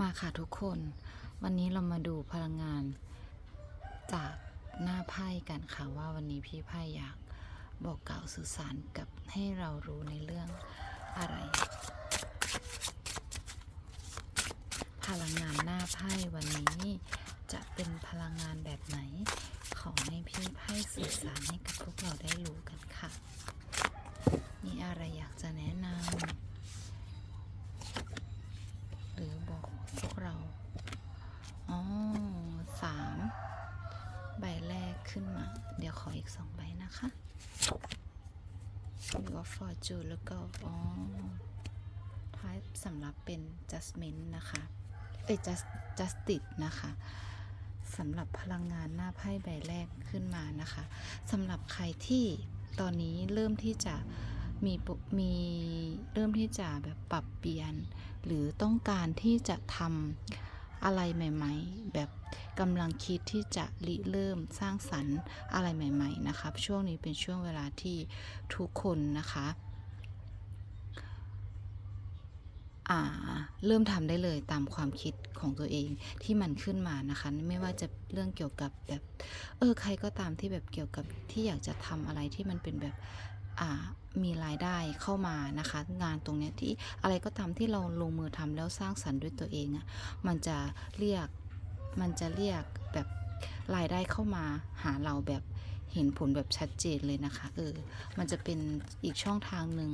มาค่ะทุกคน วันนี้เรามาดูพลังงาน จากหน้าไพ่กันค่ะว่าวันนี้พี่ไพ่อยากบอกกล่าวสื่อสารกับให้เรารู้ในเรื่องอะไร พลังงานหน้าไพ่วันนี้จะเป็นพลังงานแบบไหน ขอให้พี่ไพ่สื่อสารให้กับพวกเราได้รู้กันค่ะ มีอะไรอยากจะแนะนำหรือบอก พวกเรา อ๋อสามใบแรกขึ้นมา เดี๋ยวขออีกสองใบนะคะหรือว่า fortune แล้วก็อ๋อท้ายสำหรับเป็น judgment นะคะ เอ้ย just justice นะคะสำหรับพลังงานหน้าไพ่ใบแรกขึ้นมานะคะสำหรับใครที่ตอนนี้เริ่มที่จะมีมีเริ่มที่จะแบบปรับเปลี่ยน หรือต้องการที่จะทำอะไรใหม่ ๆ แบบกำลังคิดที่จะริเริ่มสร้างสรรค์อะไรใหม่ ๆ นะครับช่วงนี้เป็นช่วงเวลาที่ทุกคนนะคะเริ่มทำได้เลยตามความคิดของตัวเองที่มันขึ้นมานะคะ ไม่ว่าจะเรื่องเกี่ยวกับแบบ เออใครก็ตามที่แบบเกี่ยวกับที่อยากจะทำอะไรที่มันเป็นแบบ มีรายได้เข้ามานะคะ งานตรงนี้ที่อะไรก็ตามที่เราลงมือทำแล้วสร้างสรรค์ด้วยตัวเองอะ่ะมันจะเรียกมันจะเรียกแบบรายได้เข้ามาหาเราแบบเห็นผลแบบชัดเจนเลยนะคะเออมันจะเป็นอีกช่องทางหนึ่ง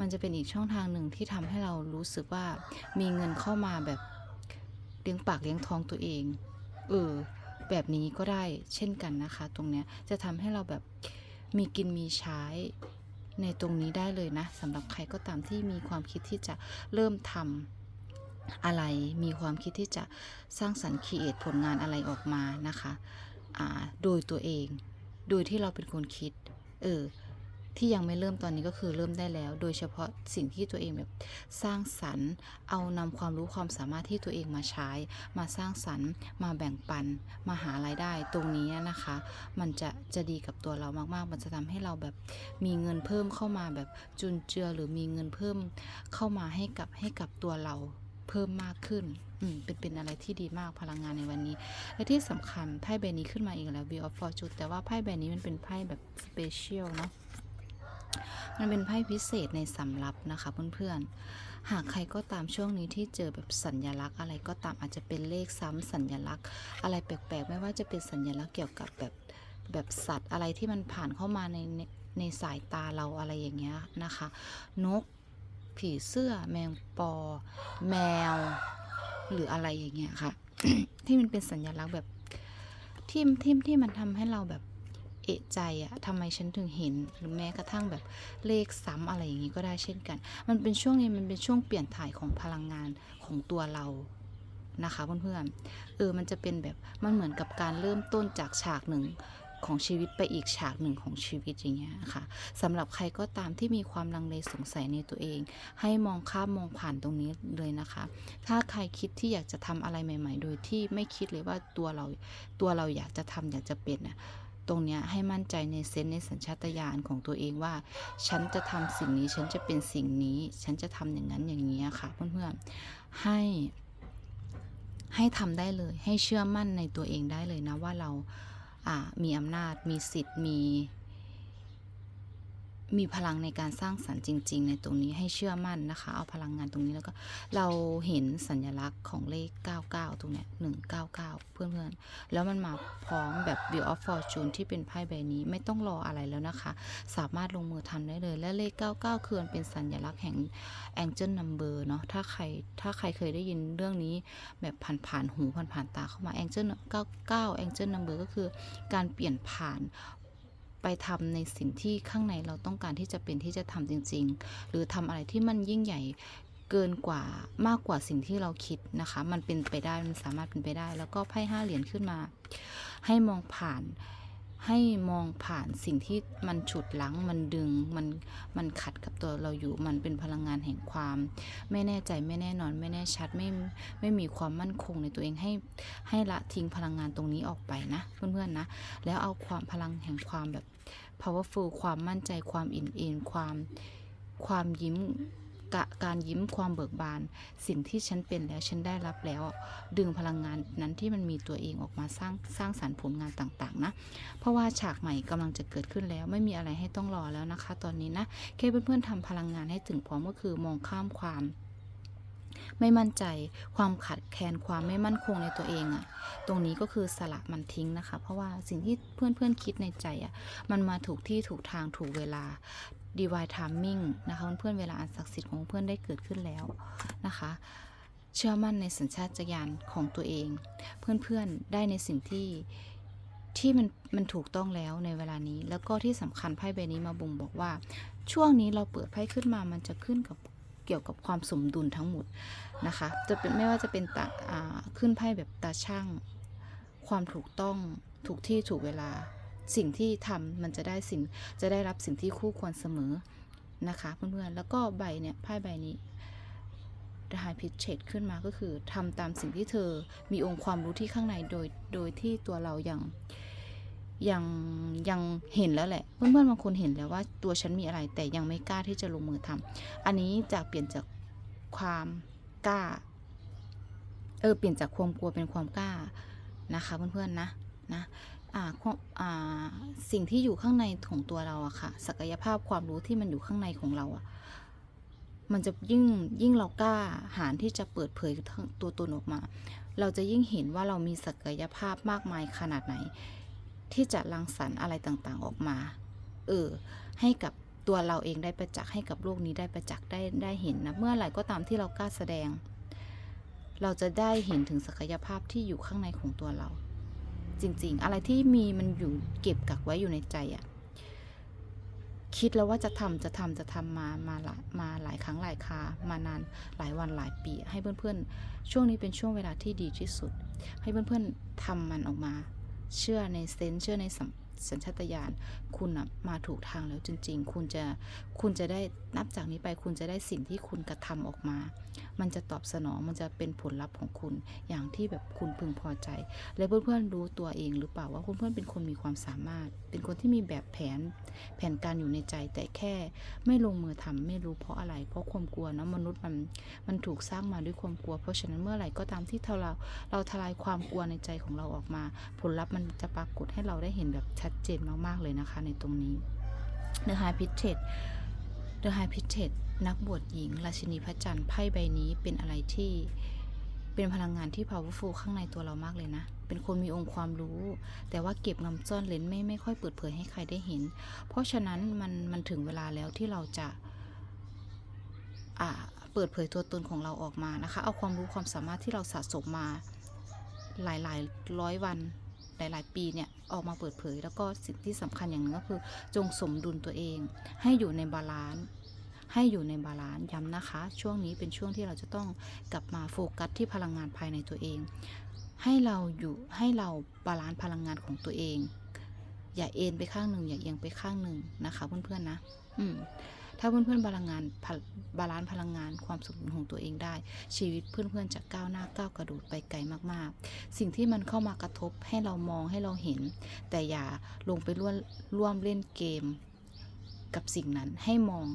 มันจะเป็นอีกช่องทางหนึ่งที่ทำให้เรารู้สึกว่ามีเงินเข้ามาแบบเลี้ยงปากเลี้ยงท้องตัวเองเออแบบนี้ก็ได้เช่นกันนะคะ ตรงเนี้ยจะทำให้เราแบบมีกินมีใช้ ในตรงนี้ได้เลยนะสำหรับใครก็ตามที่มีความคิดที่จะเริ่มทำอะไร มีความคิดที่จะสร้างสรรค์คีเอทผลงานอะไรออกมานะคะอ่าโดยตัวเอง โดยที่เราเป็นคนคิด เออ ที่ยังไม่เริ่มตอนนี้ก็คือเริ่มได้แล้ว โดยเฉพาะสิ่งที่ตัวเองแบบสร้างสรรค์ เอานำความรู้ความสามารถที่ตัวเองมาใช้ มาสร้างสรรค์ มาแบ่งปัน มาหารายได้ตรงนี้นะคะ มันจะจะดีกับตัวเรามากๆ มันจะทำให้เราแบบมีเงินเพิ่มเข้ามาแบบจุนเจือหรือมีเงินเพิ่มเข้ามาให้กับให้กับตัวเราเพิ่มมากขึ้น อืม เป็น เป็นอะไรที่ดีมากพลังงานในวันนี้ และที่สำคัญไพ่ใบนี้ขึ้นมาอีกแล้ว Wheel of Fortune แต่ว่าไพ่ใบนี้มันเป็นไพ่แบบสเปเชียลเนาะ มันเป็นไพ่พิเศษในสำรับนะคะเพื่อนๆ หากใครก็ตามช่วงนี้ที่เจอแบบสัญญลักษณ์อะไรก็ตามอาจจะเป็นเลขซ้ำสัญญลักษณ์ อะไรแปลกๆ ไม่ว่าจะเป็นสัญญลักษณ์เกี่ยวกับแบบแบบสัตว์อะไรที่มันผ่านเข้ามาในในสายตาเราอะไรอย่างเงี้ยนะคะ นก ผีเสื้อ แมงปอ แมว หรืออะไรอย่างเงี้ยค่ะ ที่มันเป็นสัญลักษณ์แบบที่ที่ที่มันทำให้เราแบบ เอะใจอะทำไมฉันถึงเห็น หรือแม้กระทั่งแบบเลขซ้ำอะไรอย่างนี้ก็ได้เช่นกัน มันเป็นช่วงนี้มันเป็นช่วงเปลี่ยนถ่ายของพลังงานของตัวเรานะคะเพื่อนๆเออมันจะเป็นแบบมันเหมือนกับการเริ่มต้นจากฉากหนึ่งของชีวิตไปอีกฉากหนึ่งของชีวิตอย่างเงี้ยค่ะสำหรับใครก็ตามที่มีความลังเลสงสัยในตัวเอง ให้มองข้ามมองผ่านตรงนี้เลยนะคะ ถ้าใครคิดที่อยากจะทำอะไรใหม่ ๆ โดยที่ไม่คิดเลยว่าตัวเราตัวเราอยากจะทำอยากจะเป็นน่ะ ตรงนี้ให้มั่นใจในเซนส์ในสัญชาตญาณของตัวเองว่า ฉันจะทำสิ่งนี้ฉันจะเป็นสิ่งนี้ ฉันจะทำอย่างนั้นอย่างนี้ค่ะ เพื่อนๆให้ให้ทำได้เลย ให้เชื่อมั่นในตัวเองได้เลยนะว่าเราอ่ามีอำนาจมีสิทธิ์มี มีพลังในการสร้างสรรค์จริง ๆ ในตรงนี้ให้เชื่อมั่นนะคะ เอาพลังงานตรงนี้แล้วก็เราเห็นสัญลักษณ์ของเลข 99 ตรงเนี้ย199 เพื่อนๆ แล้วมันมาพร้อมแบบ Wheel of Fortune ที่เป็นไพ่ใบนี้ไม่ต้องรออะไรแล้วนะคะ สามารถลงมือทำได้เลย และเลข 99 คือเป็นสัญลักษณ์แห่ง Angel Number เนาะถ้าใครถ้าใครเคยได้ยินเรื่องนี้แบบผ่านๆหูผ่านๆตาเข้ามา Angel 99 Angel Number ก็คือการเปลี่ยนผ่าน ไปทำในสิ่งที่ข้างในเราต้องการที่จะเป็นที่จะทำจริง ๆ หรือทำอะไรที่มันยิ่งใหญ่เกินกว่ามากกว่าสิ่งที่เราคิดนะคะ มันเป็นไปได้มันสามารถเป็นไปได้ แล้วก็ไพ่ห้าเหรียญขึ้นมา ให้มองผ่าน ให้มองผ่านสิ่งที่มันฉุดลังมันดึงมันมันขัดกับตัวเราอยู่มันเป็นพลังงานแห่งความ ไม่แน่ใจไม่แน่นอน ไม่แน่ชัดไม่ไม่มีความมั่นคงในตัวเองให้ให้ละทิ้งพลังงานตรงนี้ออกไปนะ เพื่อนๆนะ แล้วเอาความพลังแห่งความแบบ powerful ความมั่นใจความอินเอ็นความความยิ้ม กะการยิ้มความเบิกบาน สิ่งที่ฉันเป็นแล้วฉันได้รับแล้ว ดึงพลังงานนั้นที่มันมีตัวเองออกมาสร้างสร้างสรรค์ผลงานต่างๆนะเพราะว่าฉากใหม่กำลังจะเกิดขึ้นแล้ว ไม่มีอะไรให้ต้องรอแล้วนะคะ ตอนนี้นะแค่เพื่อนๆทำพลังงานให้ถึงพร้อมก็คือมองข้ามความไม่มั่นใจความขัดแคลนความไม่มั่นคงในตัวเองอะตรงนี้ก็คือสละมันทิ้งนะคะ เพราะว่าสิ่งที่เพื่อนๆคิดในใจอะมันมาถูกที่ถูกทางถูกเวลา divine timing นะคะเพื่อนๆเวลาอันศักดิ์สิทธิ์ของเพื่อนได้เกิดขึ้นแล้วนะคะ เชื่อมั่นในสัญชาตญาณของตัวเอง เพื่อนๆได้ในสิ่งที่ที่มันมันถูกต้องแล้วในเวลานี้ แล้วก็ที่สำคัญไพ่ใบนี้มาบ่งบอกว่า ช่วงนี้เราเปิดไพ่ขึ้นมามันจะขึ้นกับเกี่ยวกับความสมดุลทั้งหมดนะคะ จะเป็นไม่ว่าจะเป็นต่าขึ้นไพ่แบบตาช่าง ความถูกต้องถูกที่ถูกเวลา สิ่งที่ทำมันจะได้สิ่งจะได้รับสิ่งที่คู่ควรเสมอนะคะเพื่อนๆแล้วก็ใบเนี่ยไพ่ใบนี้ The High Pitch ขึ้นมาก็คือทำตามสิ่งที่เธอมีองค์ความรู้ที่ข้างในโดยโดยที่ตัวเรายังยังยังเห็นแล้วแหละ เพื่อนๆบางคนเห็นแล้วว่าตัวฉันมีอะไรแต่ยังไม่กล้าที่จะลงมือทำอันนี้จากเปลี่ยนจากความกล้าเออเปลี่ยนจากความกลัวเป็นความกล้านะคะเพื่อนๆนะนะ สิ่งที่อยู่ข้างในของตัวเราอะค่ะ ศักยภาพความรู้ที่มันอยู่ข้างในของเราอะมันจะยิ่งยิ่งเรากล้าหาญที่จะเปิดเผยตัวตนออกมา เราจะยิ่งเห็นว่าเรามีศักยภาพมากมายขนาดไหน ที่จะรังสรรค์อะไรต่างๆออกมา เออ ให้กับตัวเราเองได้ประจักษ์ให้กับโลกนี้ได้ประจักษ์ได้ได้เห็นนะ เมื่อไหร่ก็ตามที่เรากล้าแสดง เราจะได้เห็นถึงศักยภาพที่อยู่ข้างในของตัวเรา จริง ๆ อะไรที่มีมันอยู่เก็บกักไว้อยู่ในใจอะคิดแล้วว่าจะทำจะทำจะทำมามาหลายมาหลายครั้งหลายคามานานหลายวันหลายปี ให้เพื่อนๆ ช่วงนี้เป็นช่วงเวลาที่ดีที่สุด ให้เพื่อนๆทำมันออกมา เชื่อในเซนเชื่อในสัม สัญชาตญาณคุณมาถูกทางแล้วจริง ๆ คุณจะคุณจะได้นับจากนี้ไปคุณจะได้สิ่งที่คุณกระทำออกมา มันจะตอบสนองมันจะเป็นผลลัพธ์ของคุณอย่างที่แบบคุณพึงพอใจ และเพื่อนๆรู้ตัวเองหรือเปล่าว่าเพื่อนๆเป็นคนมีความสามารถ เป็นคนที่มีแบบแผนแผนการอยู่ในใจแต่แค่ ไม่ลงมือทำไม่รู้เพราะอะไร เพราะความกลัวเนอะมนุษย์มันมันถูกสร้างมาด้วยความกลัว เพราะฉะนั้นเมื่อไหร่ก็ตามที่เราเราทลายความกลัวในใจของเราออกมา ผลลัพธ์มันจะปรากฏให้เราได้เห็นแบบชัดเจนมากๆเลยนะคะในตรงนี้ The High p i t c h The High p i t c h นักบวชหญิง ราชินีพระจันทร์ไพ่ใบนี้เป็นอะไรที่เป็นพลังงานที่ powerful ข้างในตัวเรามากเลยนะ เป็นคนมีองค์ความรู้ แต่ว่าเก็บงำซ่อนเลนไม่ไม่ค่อยเปิดเผยให้ใครได้เห็น เพราะฉะนั้นมันมันถึงเวลาแล้วที่เราจะอ่าเปิดเผยตัวตนของเราออกมานะคะ เอาความรู้ความสามารถที่เราสะสมมาหลายหลายร้อยวัน หลาย ๆ ปีเนี่ยออกมาเปิดเผย แล้วก็สิ่งที่สำคัญอย่างหนึ่งก็คือ จงสมดุลตัวเอง ให้อยู่ในบาลานซ์ให้อยู่ในบาลานซ์ย้ำนะคะ ช่วงนี้เป็นช่วงที่เราจะต้องกลับมาโฟกัสที่พลังงานภายในตัวเอง ให้เราอยู่ให้เราบาลานซ์พลังงานของตัวเอง อย่าเอ็นไปข้างหนึ่งอย่าเอียงไปข้างหนึ่งนะคะเพื่อนๆนะ อืม ถ้าเพื่อนๆพลังงานบาลานพลังงานความสมดุลของตัวเองได้ ชีวิตเพื่อนๆจะก้าวหน้าก้าวกระโดดไปไกลมากๆ สิ่งที่มันเข้ามากระทบให้เรามองให้เราเห็น แต่อย่าลงไปร่วมร่วมเล่นเกม กับสิ่งนั้นให้มอง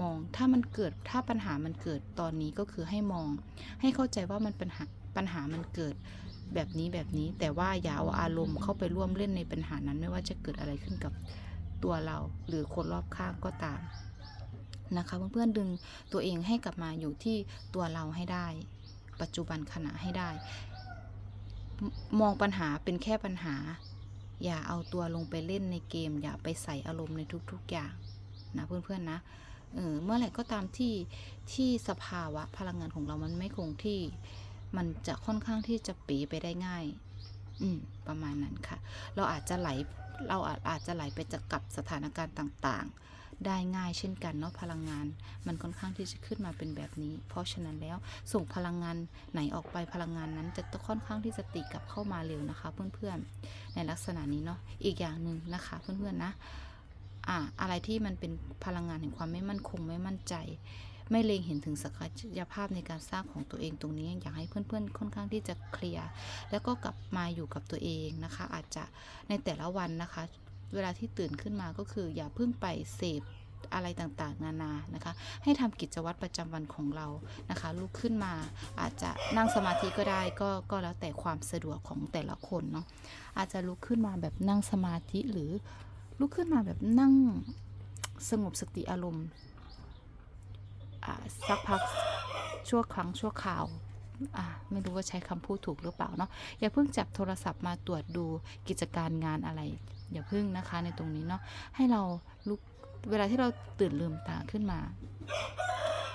มองถ้ามันเกิดถ้าปัญหามันเกิดตอนนี้ก็คือให้มอง ให้เข้าใจว่ามันปัญหาปัญหามันเกิดแบบนี้แบบนี้ แต่ว่าอย่าเอาอารมณ์เข้าไปร่วมเล่นในปัญหานั้นไม่ว่าจะเกิดอะไรขึ้นกับตัวเรา หรือคนรอบข้างก็ตาม นะคะ เพื่อนๆดึงตัวเองให้กลับมาอยู่ที่ตัวเราให้ได้ ปัจจุบันขณะให้ได้ มองปัญหาเป็นแค่ปัญหา อย่าเอาตัวลงไปเล่นในเกม อย่าไปใส่อารมณ์ในทุก ๆ อย่างนะเพื่อนๆนะเออเมื่อไหร่ก็ตามที่ที่สภาวะพลังงานของเรามันไม่คงที่ มันจะค่อนข้างที่จะปีไปได้ง่าย อืม ประมาณนั้นค่ะ เราอาจจะไหล เราอาจอาจจะไหลไปจากกับสถานการณ์ต่าง ๆ ได้ง่ายเช่นกันเนาะพลังงาน มันค่อนข้างที่จะขึ้นมาเป็นแบบนี้ เพราะฉะนั้นแล้วส่งพลังงานไหนออกไปพลังงานนั้น จะค่อนข้างที่จะตีกลับเข้ามาเร็วนะคะ เพื่อนๆในลักษณะนี้เนาะอีกอย่างหนึ่งนะคะเพื่อนๆนะอ่าอะไรที่มันเป็นพลังงานแห่งความไม่มั่นคงไม่มั่นใจ ไม่เล็งเห็นถึงศักยภาพในการสร้างของตัวเองตรงนี้อยากให้เพื่อนๆ ค่อนข้างที่จะเคลียร์แล้วก็กลับมาอยู่กับตัวเองนะคะ อาจจะในแต่ละวันนะคะ เวลาที่ตื่นขึ้นมาก็คือ อย่าเพิ่งไปเสพอะไรต่างๆ นานานะคะ ให้ทำกิจวัตรประจำวันของเรานะคะ ลุกขึ้นมาอาจจะนั่งสมาธิก็ได้ก็ก็แล้วแต่ความสะดวกของแต่ละคนเนาะอาจจะลุกขึ้นมาแบบนั่งสมาธิหรือลุกขึ้นมาแบบนั่งสงบสติอารมณ์อ่าสักพักชั่วครั้งชั่วคราวอ่าไม่รู้ว่าใช้คำพูดถูกหรือเปล่าเนาะอย่าเพิ่งจับโทรศัพท์มาตรวจดูกิจการงานอะไร อย่าเพิ่งนะคะในตรงนี้เนาะให้เราลุกเวลาที่เราตื่นลืมตาขึ้นมา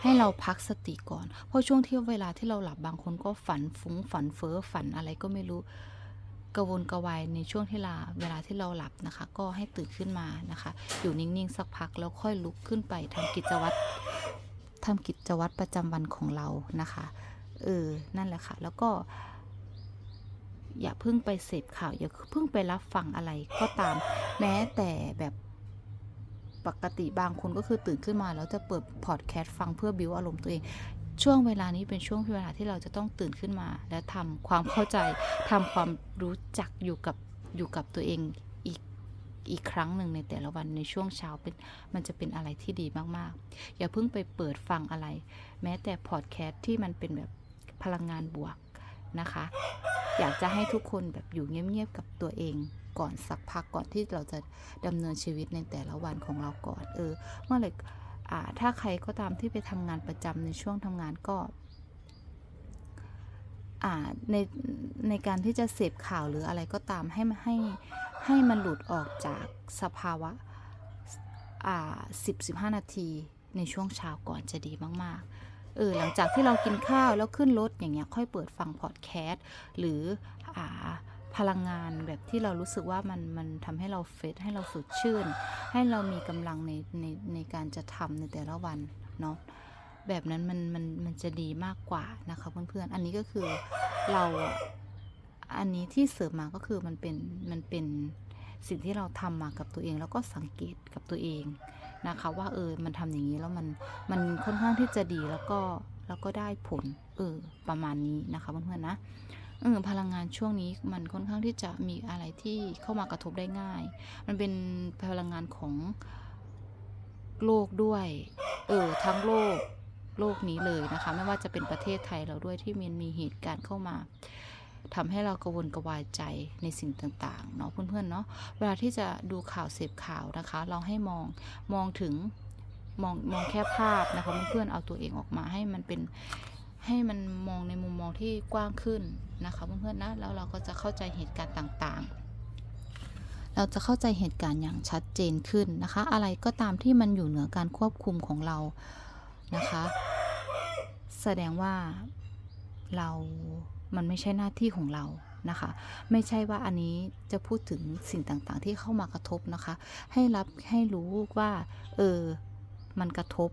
ให้เราพักสติก่อน เพราะช่วงที่เวลาที่เราหลับบางคนก็ฝันฟุ้งฝันเฟ้อฝันอะไรก็ไม่รู้กระวนกระวายในช่วงที่ลาเวลาที่เราหลับนะคะ ก็ให้ตื่นขึ้นมานะคะ อยู่นิ่งๆสักพักแล้วค่อยลุกขึ้นไปทำกิจวัตรทำกิจวัตรประจำวันของเรานะคะเออนั่นแหละค่ะ แล้วก็ อย่าเพิ่งไปเสพข่าว อย่าเพิ่งไปรับฟังอะไรก็ตาม แม้แต่แบบปกติบางคนก็คือตื่นขึ้นมาแล้วจะเปิดพอดแคสต์ฟังเพื่อบิวอารมณ์ตัวเอง ช่วงเวลานี้เป็นช่วงเวลาที่เราจะต้องตื่นขึ้นมา และทำความเข้าใจทำความรู้จักอยู่กับอยู่กับตัวเองอีกอีกครั้งหนึ่งในแต่ละวันในช่วงเช้าเป็นมันจะเป็นอะไรที่ดีมากๆ อย่าเพิ่งไปเปิดฟังอะไร แม้แต่พอดแคสต์ที่มันเป็นแบบพลังงานบวกนะคะ อยากจะให้ทุกคนแบบอยู่เงียบๆกับตัวเองก่อนสักพักก่อนที่เราจะดำเนินชีวิตในแต่ละวันของเราก่อน เออ เมื่อไหร่อ่าถ้าใครก็ตามที่ไปทำงานประจำในช่วงทำงานก็อ่าในในการที่จะเสพข่าวหรืออะไรก็ตามให้มันให้ให้มันหลุดออกจากสภาวะอ่าสิบสิบห้านาทีในช่วงเช้าก่อนจะดีมาก ๆ เออหลังจากที่เรากินข้าวแล้วขึ้นรถอย่างเงี้ยค่อยเปิดฟังพอดแคสต์หรืออ่าพลังงานแบบที่เรารู้สึกว่ามันมันทำให้เราเฟซให้เราสดชื่น ให้เรามีกำลังในในในการจะทำในแต่ละวันเนาะแบบนั้นมันมันมันจะดีมากกว่านะคะเพื่อนๆ อันนี้ก็คือเราอันนี้ที่เสริมมาก็คือมันเป็นมันเป็นสิ่งที่เราทำมากับตัวเอง แล้วก็สังเกตกับตัวเอง นะคะว่าเออมันทำอย่างนี้แล้วมันมันค่อนข้างที่จะดีแล้วก็แล้วก็ได้ผลเออประมาณนี้นะคะเพื่อนๆนะเออพลังงานช่วงนี้มันค่อนข้างที่จะมีอะไรที่เข้ามากระทบได้ง่าย มันเป็นพลังงานของโลกด้วยเออทั้งโลกโลกนี้เลยนะคะ ไม่ว่าจะเป็นประเทศไทยเราด้วยที่มันมีเหตุการณ์เข้ามา ทำให้เรากระวนกระวายใจในสิ่งต่างๆเนาะเพื่อนๆเนาะเวลาที่จะดูข่าวเสพข่าวนะคะ เราให้มองมองถึงมองมองแค่ภาพนะคะเพื่อนๆเอาตัวเองออกมาให้มันเป็นให้มันมองในมุมมองที่กว้างขึ้นนะคะเพื่อนๆนะแล้วเราก็จะเข้าใจเหตุการณ์ต่างๆเราจะเข้าใจเหตุการณ์อย่างชัดเจนขึ้นนะคะ อะไรก็ตามที่มันอยู่เหนือการควบคุมของเรานะคะ แสดงว่าเรา มันไม่ใช่หน้าที่ของเรานะคะ ไม่ใช่ว่าอันนี้จะพูดถึงสิ่งต่างๆ ที่เข้ามากระทบนะคะ ให้รับให้รู้ว่า เออ มันกระทบ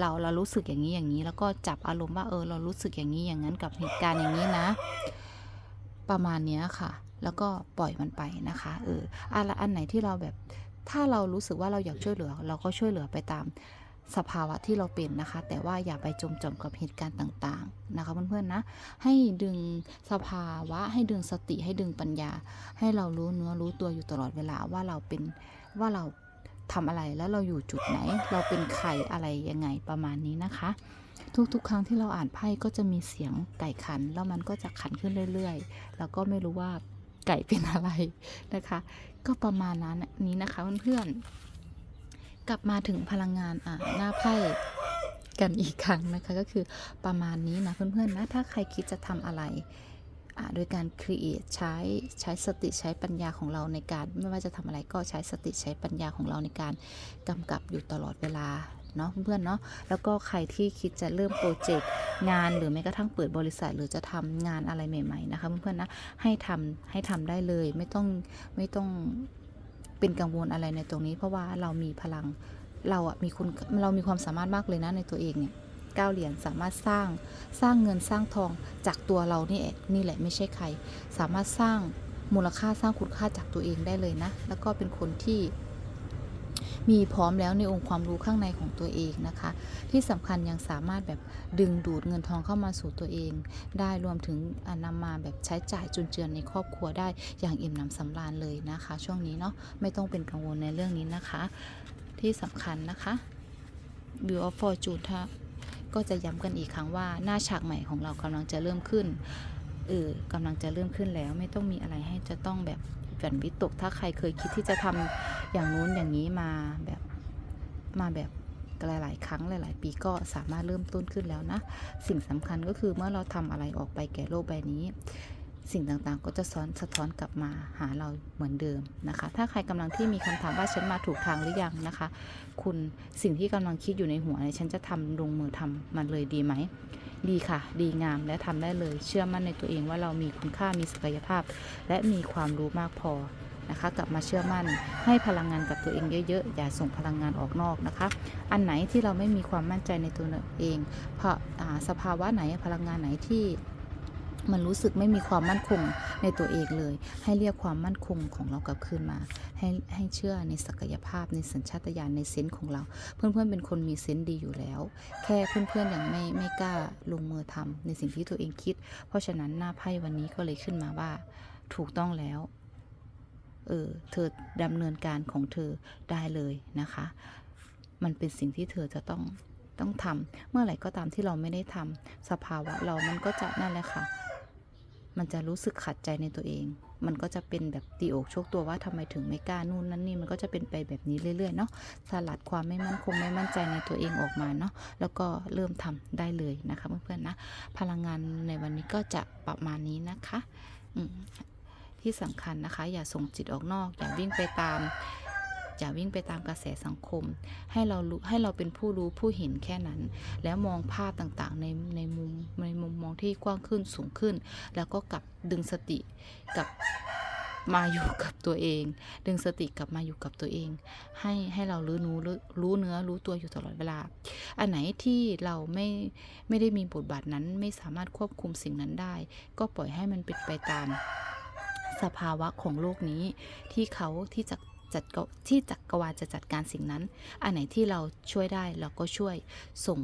เราเรารู้สึกอย่างนี้อย่างนี้ แล้วก็จับอารมณ์ว่าเออเรารู้สึกอย่างนี้อย่างนั้นกับเหตุการณ์อย่างนี้นะ ประมาณนี้ค่ะ แล้วก็ปล่อยมันไปนะคะเอออะไรอันไหนที่เราแบบถ้าเรารู้สึกว่าเราอยากช่วยเหลือ เราก็ช่วยเหลือไปตาม สภาวะที่เราเป็นนะคะ แต่ว่าอย่าไปจมจมกับเหตุการณ์ต่างๆนะคะเพื่อนๆนะให้ดึงสภาวะให้ดึงสติให้ดึงปัญญา ให้เรารู้เนื้อรู้ตัวอยู่ตลอดเวลาว่าเราเป็นว่าเราทำอะไรแล้วเราอยู่จุดไหน เราเป็นใครอะไรยังไงประมาณนี้นะคะ ทุกๆ ครั้งที่เราอ่านไพ่ก็จะมีเสียงไก่ขัน แล้วมันก็จะขันขึ้นเรื่อยๆ แล้วก็ไม่รู้ว่าไก่เป็นอะไรนะคะ ก็ประมาณนั้นนี้นะคะเพื่อนๆ กลับมาถึงพลังงานอ่าหน้าไพ่กันอีกครั้งนะคะ ก็คือประมาณนี้นะเพื่อนๆนะถ้าใครคิดจะทำอะไรโดยการ create ใช้ใช้สติใช้ปัญญาของเราในการ ไม่ว่าจะทำอะไรก็ใช้สติใช้ปัญญาของเราในการกำกับอยู่ตลอดเวลาเนาะเพื่อนๆเนาะแล้วก็ใครที่คิดจะเริ่มโปรเจกต์งานหรือแม้กระทั่งเปิดบริษัท หรือจะทำงานอะไรใหม่ ๆ นะคะเพื่อนๆนะให้ทำให้ทำได้เลยไม่ต้องไม่ต้อง เป็นกังวลอะไรในตรงนี้ เพราะว่าเรามีพลังเราอะมีคุณเรามีความสามารถมากเลยนะในตัวเองเนี่ยก้าเหรียญสามารถสร้างสร้างเงินสร้างทองจากตัวเรานี่เองนี่แหละไม่ใช่ใคร สามารถสร้างมูลค่าสร้างคุณค่าจากตัวเองได้เลยนะ แล้วก็เป็นคนที่ มีพร้อมแล้วในองค์ความรู้ข้างในของตัวเองนะคะ ที่สำคัญยังสามารถแบบดึงดูดเงินทองเข้ามาสู่ตัวเอง ได้รวมถึงอ่านำมาแบบใช้จ่ายจุนเจือนในครอบครัวได้อย่างอิ่มหนำสำราญเลยนะคะ ช่วงนี้เนาะไม่ต้องเป็นกังวลในเรื่องนี้นะคะ ที่สำคัญนะคะ View of Fortune ก็จะย้ำกันอีกครั้งว่าหน้าฉากใหม่ของเรากำลังจะเริ่มขึ้น เออกำลังจะเริ่มขึ้นแล้ว ไม่ต้องมีอะไรให้จะต้องแบบฝันวิตก ถ้าใครเคยคิดที่จะทำอย่างนู้นอย่างนี้มาแบบมาแบบหลาย ๆ ครั้งหลาย ๆ ปีก็สามารถเริ่มต้นขึ้นแล้วนะ สิ่งสำคัญก็คือเมื่อเราทำอะไรออกไปแก่โลกใบนี้ สิ่งต่างๆ ก็จะซ้อนสะท้อนกลับมาหาเราเหมือนเดิมนะคะ ถ้าใครกำลังที่มีคำถามว่าฉันมาถูกทางหรือยังนะคะ คุณสิ่งที่กำลังคิดอยู่ในหัวเนี่ยฉันจะทำลงมือทำมันเลยดีไหม ดีค่ะ ดีงามและทำได้เลย เชื่อมั่นในตัวเองว่าเรามีคุณค่ามีศักยภาพ และมีความรู้มากพอนะคะกลับมาเชื่อมั่นให้พลังงานกับตัวเองเยอะๆ อย่าส่งพลังงานออกนอกนะคะ อันไหนที่เราไม่มีความมั่นใจในตัวเองเพราะสภาวะไหนพลังงานไหนที่ มันรู้สึกไม่มีความมั่นคงในตัวเองเลย ให้เรียกความมั่นคงของเรากลับคืนมา ให้ให้เชื่อในศักยภาพในสัญชาตญาณในเซนส์ของเรา เพื่อนๆเป็นคนมีเซนส์ดีอยู่แล้ว แค่เพื่อนๆยังไม่ไม่กล้าลงมือทำในสิ่งที่ตัวเองคิด เพราะฉะนั้นหน้าไพ่วันนี้ก็เลยขึ้นมาว่า ถูกต้องแล้ว เออเธอดำเนินการของเธอได้เลยนะคะ มันเป็นสิ่งที่เธอจะต้องต้องทำเมื่อไหร่ก็ตามที่เราไม่ได้ทำสภาวะเรามันก็จะนั่นแหละค่ะ มันจะรู้สึกขัดใจในตัวเอง มันก็จะเป็นแบบตีอกชคตัวว่าทำไมถึงไม่กล้านู่นนั่นนี่มันก็จะเป็นไปแบบนี้เรื่อยๆเนาะสลัดความไม่มั่นคงไม่มั่นใจในตัวเองออกมาเนาะแล้วก็เริ่มทำได้เลยนะคะเพื่อนๆนะพลังงานในวันนี้ก็จะประมาณนี้นะคะอืมที่สำคัญนะคะ อย่าส่งจิตออกนอก อย่าวิ่งไปตาม อย่าวิ่งไปตามกระแสสังคม ให้เรารู้ให้เราเป็นผู้รู้ผู้เห็นแค่นั้น แล้วมองภาพต่างๆในในมุมในมุมมองที่กว้างขึ้นสูงขึ้น แล้วก็กลับดึงสติกับมาอยู่กับตัวเอง ดึงสติกลับมาอยู่กับตัวเอง ให้ให้เรารู้รู้รู้เนื้อรู้ตัวอยู่ตลอดเวลา อันไหนที่เราไม่ไม่ได้มีบทบาทนั้นไม่สามารถควบคุมสิ่งนั้นได้ ก็ปล่อยให้มันเป็นไปตามสภาวะของโลกนี้ที่เขาที่จะ จัดกที่จักรวาลจะจัดการสิ่งนั้น อันไหนที่เราช่วยได้เราก็ช่วยส่ง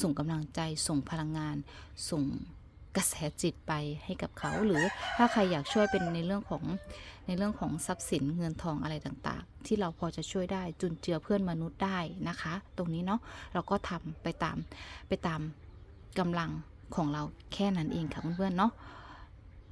ส่งกำลังใจ ส่งพลังงาน ส่งกระแสจิตไปให้กับเขา หรือถ้าใครอยากช่วยเป็นในเรื่องของในเรื่องของทรัพย์สินเงินทองอะไรต่างๆ ที่เราพอจะช่วยได้จุนเจือเพื่อนมนุษย์ได้นะคะ ตรงนี้เนาะเราก็ทำไปตามไปตามกำลังของเราแค่นั้นเองค่ะเพื่อนๆเนาะ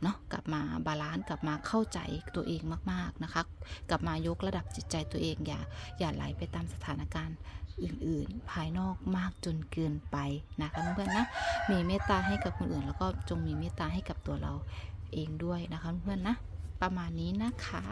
เนาะกลับมาบาลานซ์กลับมาเข้าใจตัวเองมากๆนะคะกลับมายกระดับจิตใจตัวเองอย่าอย่าไหลไปตามสถานการณ์อื่นๆ ภายนอกมากจนเกินไปนะคะเพื่อนๆนะมีเมตตาให้กับคนอื่น แล้วก็จงมีเมตตาให้กับตัวเราเองด้วยนะคะเพื่อนๆนะ ประมาณนี้นะคะ